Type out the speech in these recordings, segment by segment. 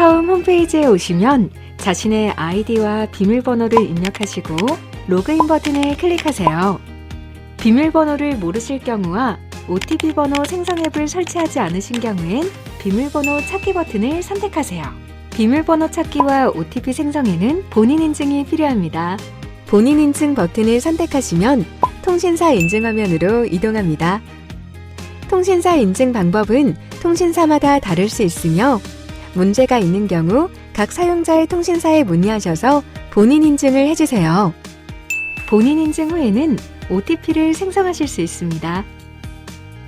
홈페이지에 오시면 자신의 아이디와 비밀번호를 입력하시고 로그인 버튼을 클릭하세요. 비밀번호를 모르실 경우와 OTP 번호 생성 앱을 설치하지 않으신 경우엔 비밀번호 찾기 버튼을 선택하세요. 비밀번호 찾기와 OTP 생성에는 본인 인증이 필요합니다. 본인 인증 버튼을 선택하시면 통신사 인증 화면으로 이동합니다. 통신사 인증 방법은 통신사마다 다를 수 있으며 문제가 있는 경우 각 사용자의 통신사에 문의하셔서 본인 인증을 해주세요. 본인 인증 후에는 OTP를 생성하실 수 있습니다.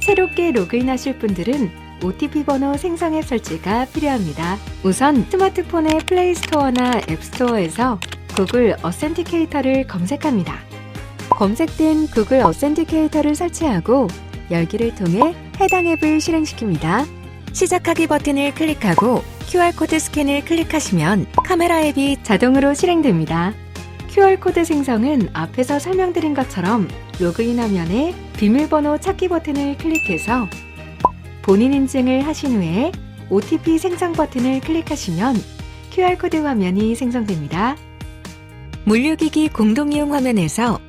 새롭게 로그인하실 분들은 OTP 번호 생성 앱 설치가 필요합니다. 우선 스마트폰의 플레이스토어나 앱스토어에서 구글 어센티케이터를 검색합니다. 검색된 구글 어센티케이터를 설치하고 열기를 통해 해당 앱을 실행시킵니다. 시작하기 버튼을 클릭하고 QR코드 스캔을 클릭하시면 카메라 앱이 자동으로 실행됩니다. QR코드 생성은 앞에서 설명드린 것처럼 로그인 화면에 비밀번호 찾기 버튼을 클릭해서 본인 인증을 하신 후에 OTP 생성 버튼을 클릭하시면 QR코드 화면이 생성됩니다. 물류기기 공동이용 화면에서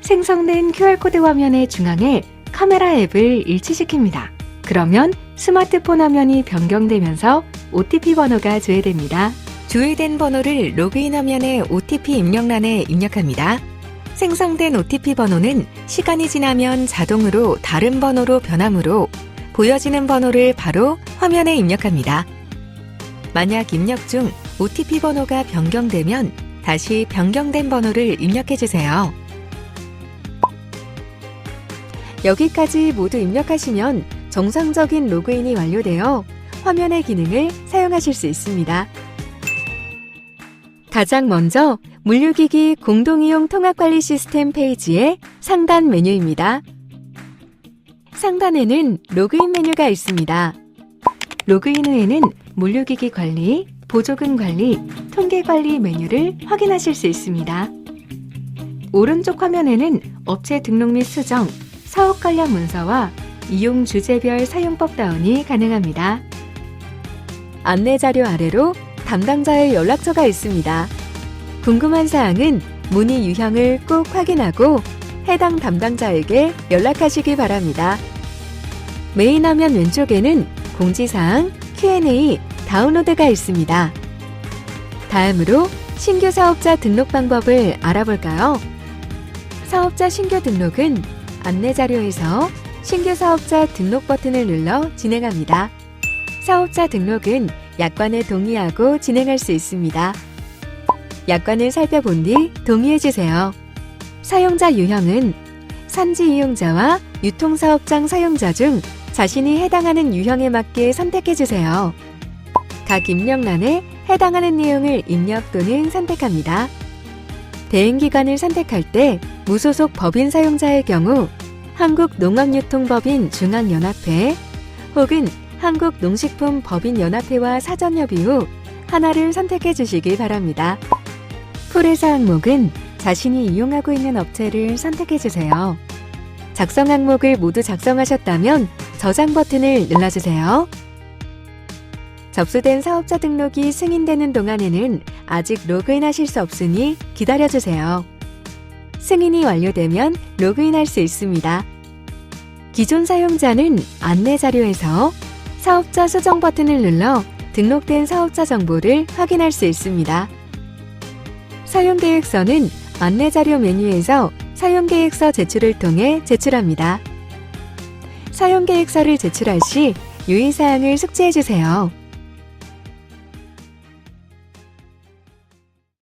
생성된 QR코드 화면의 중앙에 카메라 앱을 일치시킵니다. 그러면 스마트폰 화면이 변경되면서 OTP 번호가 조회됩니다. 조회된 번호를 로그인 화면의 OTP 입력란에 입력합니다. 생성된 OTP 번호는 시간이 지나면 자동으로 다른 번호로 변하므로 보여지는 번호를 바로 화면에 입력합니다. 만약 입력 중 OTP 번호가 변경되면 다시 변경된 번호를 입력해 주세요. 여기까지 모두 입력하시면 정상적인 로그인이 완료되어 화면의 기능을 사용하실 수 있습니다. 가장 먼저 물류기기 공동이용 통합관리 시스템 페이지의 상단 메뉴입니다. 상단에는 로그인 메뉴가 있습니다. 로그인 후에는 물류기기 관리, 보조금 관리, 통계 관리 메뉴를 확인하실 수 있습니다. 오른쪽 화면에는 업체 등록 및 수정, 사업 관련 문서와 이용 주제별 사용법 다운이 가능합니다. 안내 자료 아래로 담당자의 연락처가 있습니다. 궁금한 사항은 문의 유형을 꼭 확인하고 해당 담당자에게 연락하시기 바랍니다. 메인 화면 왼쪽에는 공지사항, Q&A, 다운로드가 있습니다. 다음으로 신규 사업자 등록 방법을 알아볼까요? 사업자 신규 등록은 안내 자료에서 신규 사업자 등록 버튼을 눌러 진행합니다. 사업자 등록은 약관에 동의하고 진행할 수 있습니다. 약관을 살펴본 뒤 동의해 주세요. 사용자 유형은 산지 이용자와 유통사업장 사용자 중 자신이 해당하는 유형에 맞게 선택해 주세요. 각 입력란에 해당하는 내용을 입력 또는 선택합니다. 대행기관을 선택할 때 무소속 법인 사용자의 경우 한국농업유통법인 중앙연합회 혹은 한국농식품법인연합회와 사전협의 후 하나를 선택해 주시기 바랍니다. 풀의사 항목은 자신이 이용하고 있는 업체를 선택해 주세요. 작성 항목을 모두 작성하셨다면 저장 버튼을 눌러주세요. 접수된 사업자 등록이 승인되는 동안에는 아직 로그인 하실 수 없으니 기다려주세요. 승인이 완료되면 로그인할 수 있습니다. 기존 사용자는 안내 자료에서 사업자 수정 버튼을 눌러 등록된 사업자 정보를 확인할 수 있습니다. 사용계획서는 안내 자료 메뉴에서 사용계획서 제출을 통해 제출합니다. 사용계획서를 제출할 시 유의사항을 숙지해 주세요.